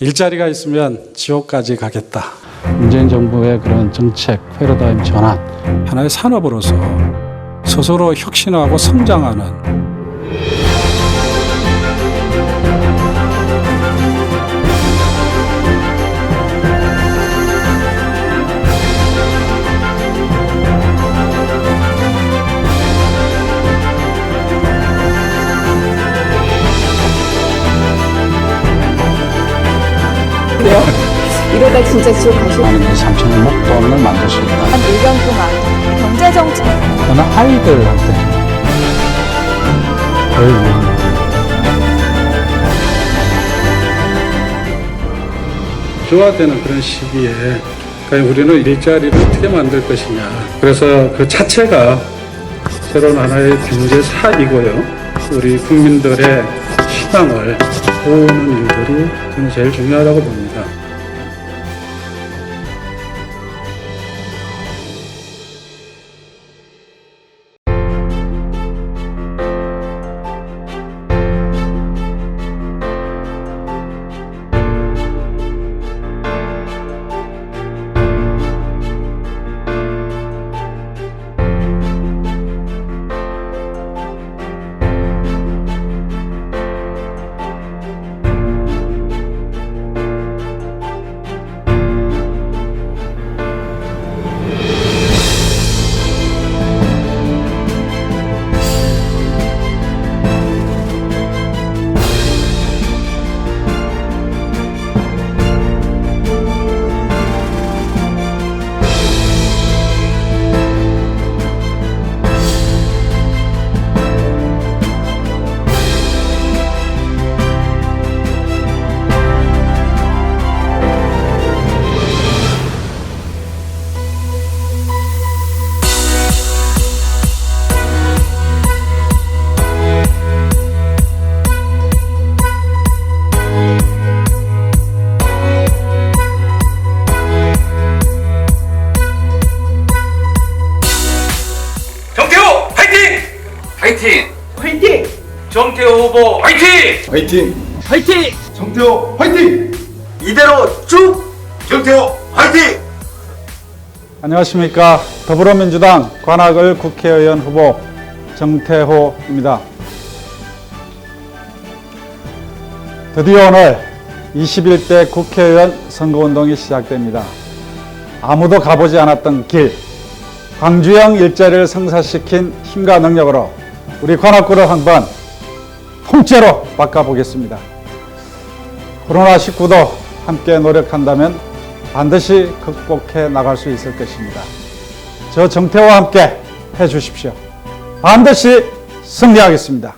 일자리가 있으면 지옥까지 가겠다. 문재인 정부의 그런 정책 패러다임 전환, 하나의 산업으로서 스스로 혁신하고 성장하는 그래요? 이러다 진짜 지옥 가실 많은 2, 3천의 목돈을 만들 수 있다. 한 1년 동안 경제정책 저는 아이들한테 거의 뭐 조화되는 그런 시기에 그러니까 우리는 일자리를 어떻게 만들 것이냐. 그래서 그 자체가 새로운 하나의 경제 사이고요. 우리 국민들의 희망을 도우는 일들이 저는 제일 중요하다고 봅니다. 화이팅! 화이팅! 정태호 후보 화이팅! 화이팅! 화이팅! 정태호 화이팅! 이대로 쭉! 정태호 화이팅! 안녕하십니까. 더불어민주당 관악을 국회의원 후보 정태호입니다. 드디어 오늘 21대 국회의원 선거운동이 시작됩니다. 아무도 가보지 않았던 길, 광주형 일자리를 성사시킨 힘과 능력으로 우리 관악구를 한번 통째로 바꿔보겠습니다. 코로나19도 함께 노력한다면 반드시 극복해 나갈 수 있을 것입니다. 저 정태와 함께 해 주십시오. 반드시 승리하겠습니다.